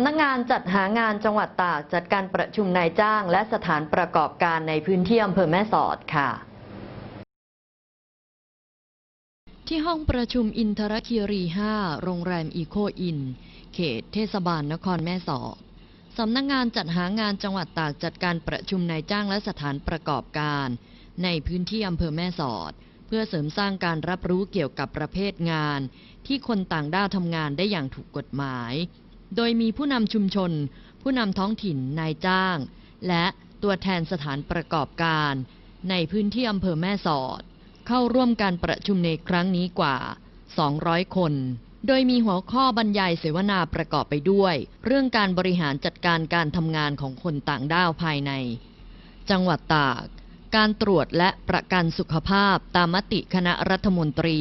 ำนักงานจัดหางานจังหวัดตากจัดการประชุมนายจ้าง และสถานประกอบการในพื้นที่อำเภอแม่สอดค่ะที่ห้องประชุมอินทรคีรี 5 โรงแรมอีโคอิน เขตเทศบาลนครแม่สอดสำนักงานจัดหางานจังหวัดตากจัดการประชุมนายจ้างและสถานประกอบการ ในพื้นที่อำเภอแม่สอด เพื่อเสริมสร้างการรับรู้เกี่ยวกับประเภทงาน ที่คนต่างด้าวทำงานได้อย่างถูกกฎหมาย โดยมีผู้นำชุมชน ผู้นำท้องถิ่นนายจ้าง และตัวแทนสถานประกอบการ ในพื้นที่อำเภอแม่สอด เข้าร่วมการประชุมในครั้งนี้กว่า 200 คน โดยมีหัวข้อบรรยายเสวนาประกอบไปด้วย เรื่องการบริหารจัดการการทำงานของคนต่างด้าวภายใน จังหวัดตาก การตรวจและประกันสุขภาพตามมติคณะรัฐมนตรี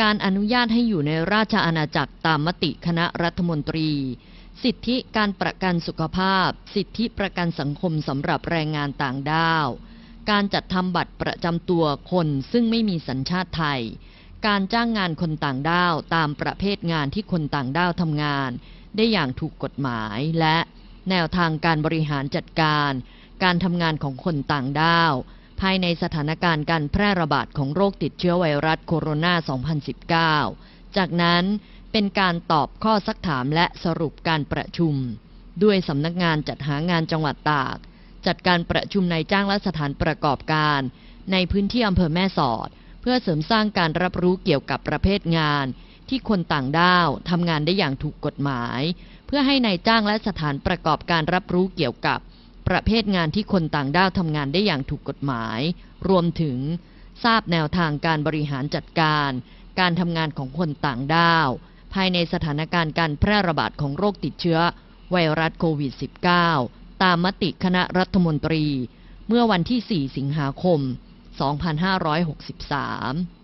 การอนุญาตให้อยู่ในราชอาณาจักรตามมติคณะรัฐมนตรี สิทธิการประกันสุขภาพ สิทธิประกันสังคมสำหรับแรงงานต่างด้าว การจัดทำบัตรประจำตัวคนซึ่งไม่มีสัญชาติไทย การจ้างงานคนต่างด้าวตามประเภทงานที่คนต่างด้าวทำงาน ได้อย่างถูกกฎหมายและแนวทางการบริหารจัดการ การทำงานของคนต่างด้าว ภายในสถานการณ์การแพร่ระบาดของโรคติดเชื้อไวรัสโคโรนา 2019 จากนั้นเป็นการตอบข้อซักถามและสรุปการประชุม ด้วยสำนักงานจัดหางานจังหวัดตาก จัดการประชุมนายจ้างและสถานประกอบการ ในพื้นที่อำเภอแม่สอด เพื่อเสริมสร้างการรับรู้เกี่ยวกับประเภทงาน ที่คนต่างด้าวทำงานได้อย่างถูกกฎหมาย เพื่อให้นายจ้างและสถานประกอบการรับรู้เกี่ยวกับ ประเภทงานที่คนต่างด้าวทำงานได้อย่างถูกกฎหมาย รวมถึงทราบแนวทางการบริหารจัดการ การทำงานของคนต่างด้าว ภายในสถานการณ์การแพร่ระบาดของโรคติดเชื้อ ไวรัสโควิด -19 ตามมติคณะรัฐมนตรี เมื่อวันที่ 4 สิงหาคม 2563